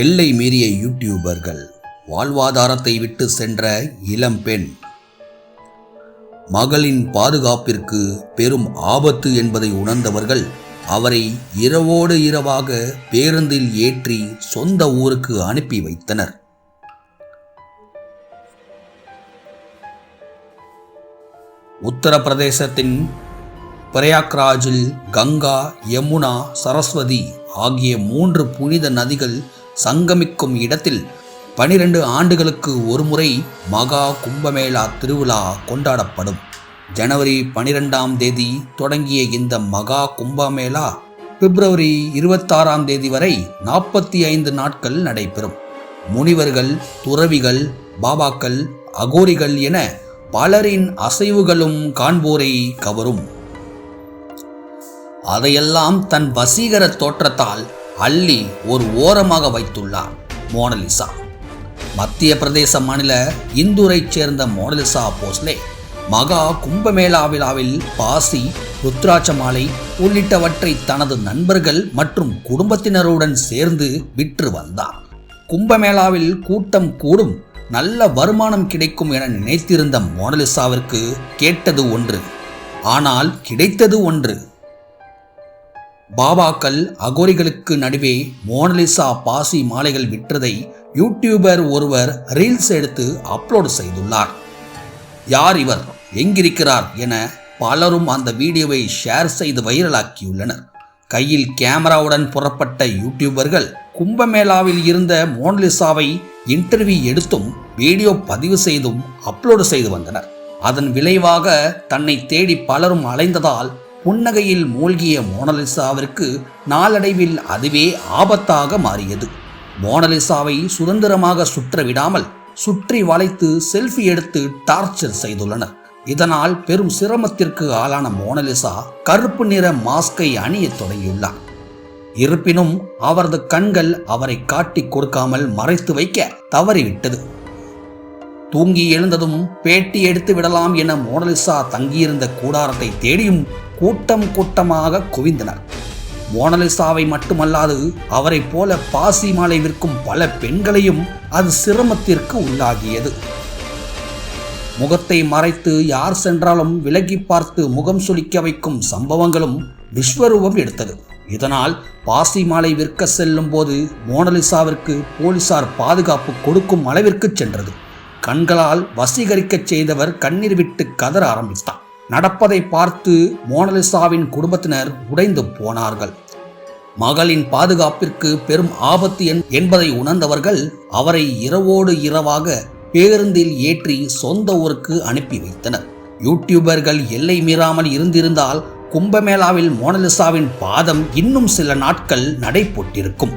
எல்லை மீறிய யூடியூபர்கள் வாழ்வாதாரத்தை விட்டு சென்ற இளம்பெண் மகளின் பாதுகாப்பிற்கு பெரும் ஆபத்து என்பதை உணர்ந்தவர்கள் அவரை இரவோடு இரவாக பேருந்தில் ஏற்றி சொந்த ஊருக்கு அனுப்பி வைத்தனர். உத்தரப்பிரதேசத்தின் பிரயாக்ராஜில் கங்கா யமுனா சரஸ்வதி ஆகிய மூன்று புனித நதிகள் சங்கமிக்கும் இடத்தில் பனிரெண்டு ஆண்டுகளுக்கு ஒருமுறை மகா கும்பமேளா திருவிழா கொண்டாடப்படும். ஜனவரி பனிரெண்டாம் தேதி தொடங்கிய இந்த மகா கும்பமேளா பிப்ரவரி இருபத்தாறாம் தேதி வரை நாற்பத்தி ஐந்து நாட்கள் நடைபெறும். முனிவர்கள் துறவிகள் பாபாக்கள் அகோரிகள் என பலரின் அசைவுகளும் காண்போரை கவரும். அதையெல்லாம் தன் வசீகர தோற்றத்தால் அள்ளி ஒரு ஓரமாக வைத்துள்ளார் மோனலிசா. மத்திய பிரதேச மாநில இந்தூரைச் சேர்ந்த மோனலிசா போஸ்லே மகா கும்பமேளா விழாவில் பாசி ருத்ராட்ச மாலை உள்ளிட்டவற்றை தனது நண்பர்கள் மற்றும் குடும்பத்தினருடன் சேர்ந்து விற்று வந்தார். கும்பமேளாவில் கூட்டம் கூடும் நல்ல வருமானம் கிடைக்கும் என நினைத்திருந்த மோனலிசாவிற்கு கேட்டது ஒன்று. ஆனால் கிடைத்தது ஒன்று. பாபாக்கள் அகோரிகளுக்கு நடுவே மோனலிசா பாசி மாலைகள் விற்றதை யூடியூபர் ஒருவர் ரீல்ஸ் எடுத்து அப்லோடு செய்துள்ளார். யார் இவர்? எங்கிருக்கிறார் என பலரும் அந்த வீடியோவை ஷேர் செய்து வைரலாக்கியுள்ளனர். கையில் கேமராவுடன் புறப்பட்ட யூடியூபர்கள் கும்பமேளாவில் இருந்த மோனலிசாவை இன்டர்வியூ எடுத்தும் வீடியோ பதிவு செய்தும் அப்லோடு செய்து வந்தனர். அதன் விளைவாக தன்னை தேடி பலரும் அலைந்ததால் புன்னகையில் மூழ்கிய மோனலிசாவிற்கு நாளடைவில் அதுவே ஆபத்தாக மாறியது. மோனலிசாவை சுதந்திரமாக சுற்ற விடாமல் சுற்றி வளைத்து செல்ஃபி எடுத்து டார்ச்சர் செய்துள்ளனர். இதனால் பெரும் சிரமத்திற்கு ஆளான மோனலிசா கருப்பு நிற மாஸ்கை அணியத் தொடங்கியுள்ளார். இருப்பினும் அவரது கண்கள் அவரை காட்டிக் கொடுக்காமல் மறைத்து வைக்க தவறிவிட்டது. தூங்கி எழுந்ததும் பேட்டி எடுத்து விடலாம் என மோனலிசா தங்கியிருந்த கூடாரத்தை தேடியும் கூட்டம் கூட்டமாக குவிந்தனர். மோனலிசாவை மட்டுமல்லாது அவரைப் போல பாசி மாலை விற்கும் பல பெண்களையும் அது சிரமத்திற்கு உள்ளாகியது. முகத்தை மறைத்து யார் சென்றாலும் விலகி பார்த்து முகம் சுளிக்க வைக்கும் சம்பவங்களும் விஸ்வரூபம் எடுத்தது. இதனால் பாசி மாலை விற்க செல்லும் போது மோனலிசாவிற்கு போலீசார் பாதுகாப்பு கொடுக்கும் அளவிற்கு சென்றது. கண்களால் வசீகரிக்கச் செய்தவர் கண்ணீர் விட்டு கதற ஆரம்பித்தார் நடப்பதை பார்த்து மோனலிசாவின் குடும்பத்தினர் உடைந்து போனார்கள். மகளின் பாதுகாப்பிற்கு பெரும் ஆபத்து என்பதை உணர்ந்தவர்கள் அவரை இரவோடு இரவாக பேருந்தில் ஏற்றி சொந்த ஊருக்கு அனுப்பி வைத்தனர். யூடியூபர்கள் எல்லை மீறாமல் இருந்திருந்தால் கும்பமேளாவில் மோனலிசாவின் பாதம் இன்னும் சில நாட்கள் நடைபோட்டிருக்கும்.